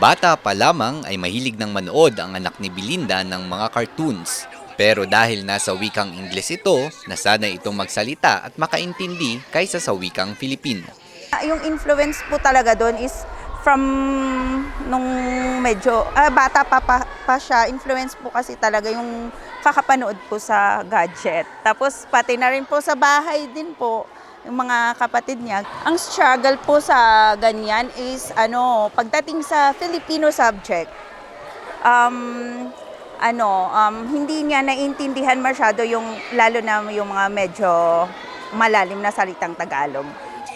Bata pa lamang ay mahilig ng manood ang anak ni Belinda ng mga cartoons. Pero dahil nasa wikang Ingles ito, nasanay itong magsalita at makaintindi kaysa sa wikang Filipino. Yung influence po talaga doon is from nung medyo ah, bata pa, pa pa siya, influence po kasi talaga yung kakapanood po sa gadget. Tapos pati na rin po sa bahay din po yung mga kapatid niya. Ang struggle po sa ganyan is ano, pagdating sa Filipino subject, um, ano, um, hindi niya naiintindihan masyado yung lalo na yung mga medyo malalim na salitang Tagalog.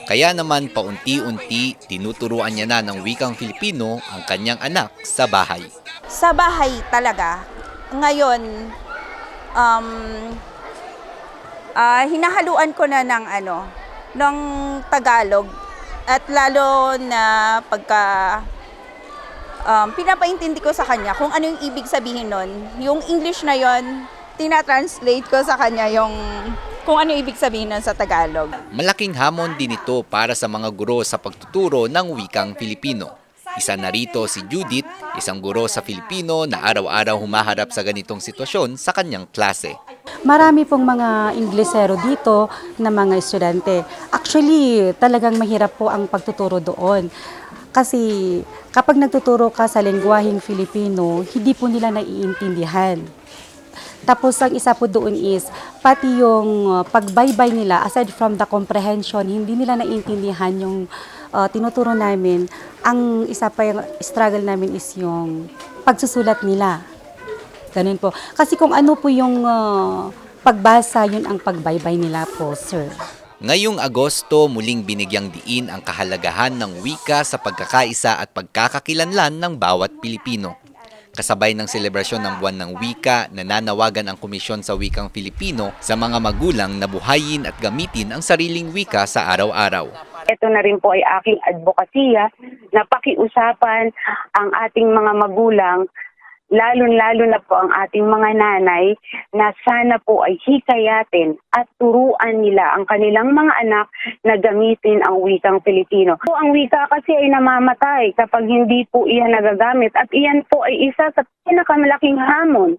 Kaya naman paunti-unti tinuturuan niya na ng wikang Filipino ang kanyang anak sa bahay. Sa bahay talaga. Ngayon, um, ah, hinahaluan ko na ng ano, ng Tagalog at lalo na pagka um, pinapaintindi ko sa kanya kung ano yung ibig sabihin nun. Yung English na yon tinatranslate ko sa kanya yung kung ano ibig sabihin nun sa Tagalog. Malaking hamon din ito para sa mga guro sa pagtuturo ng wikang Filipino. Isa na rito si Judith, isang guro sa Filipino na araw-araw humaharap sa ganitong sitwasyon sa kanyang klase. Marami pong mga Inglesero dito na mga estudyante. Actually, talagang mahirap po ang pagtuturo doon. Kasi kapag nagtuturo ka sa lengguaheng Filipino, hindi po nila naiintindihan. Tapos ang isa po doon is, pati yung uh, pagbaybay nila, aside from the comprehension, hindi nila naiintindihan yung uh, tinuturo namin. Ang isa pa yung struggle namin is yung pagsusulat nila. Ganun po. Kasi kung ano po yung uh, pagbasa, yun ang pagbaybay nila po, sir. Ngayong Agosto, muling binigyang diin ang kahalagahan ng wika sa pagkakaisa at pagkakakilanlan ng bawat Pilipino. Kasabay ng selebrasyon ng buwan ng wika, nananawagan ang Komisyon sa Wikang Filipino sa mga magulang na buhayin at gamitin ang sariling wika sa araw-araw. Ito na rin po ay aking advokasya na pakiusapan ang ating mga magulang, lalo-lalo na po ang ating mga nanay, na sana po ay hikayatin at turuan nila ang kanilang mga anak na gamitin ang wikang Filipino. Po, ang wika kasi ay namamatay kapag hindi po iyan nagagamit at iyan po ay isa sa pinakamalaking hamon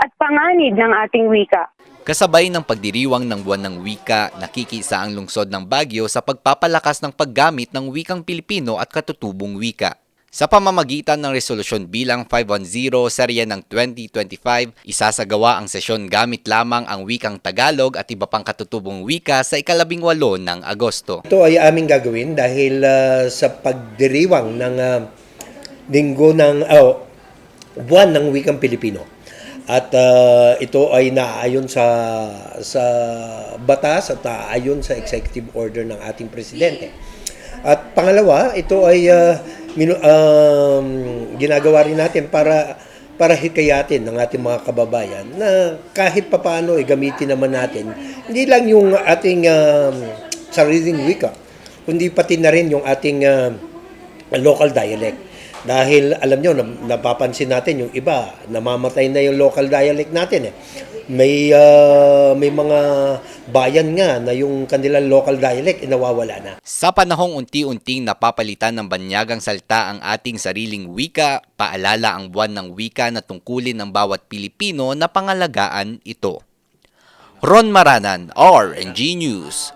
at panganib ng ating wika. Kasabay ng pagdiriwang ng buwan ng wika, nakikisa ang lungsod ng Baguio sa pagpapalakas ng paggamit ng wikang Pilipino at katutubong wika. Sa pamamagitan ng resolusyon bilang 510 serye ng 2025, isasagawa ang sesyon gamit lamang ang wikang Tagalog at iba pang katutubong wika sa ikalabing walo ng Agosto. Ito ay aming gagawin dahil ah, sa pagdiriwang ng ah, linggo ng oh, buwan ng wikang Pilipino. At ah, ito ay naaayon sa sa batas at naaayon sa executive order ng ating presidente. At pangalawa, ito ay minu- um, ginagawa rin natin para para hikayatin ng ating mga kababayan na kahit papaano ay gamitin naman natin. Hindi lang yung ating um, sariling wika kundi pati na rin yung ating um, local dialect dahil alam nyo, na- napapansin natin yung iba, namamatay na yung local dialect natin eh. May, ah, may mga bayan nga na yung kanilang local dialect eh, nawawala na. Sa panahong unti-unting napapalitan ng banyagang salta ang ating sariling wika, paalala ang buwan ng wika na tungkulin ng bawat Pilipino na pangalagaan ito. Ron Maranan, RNG News.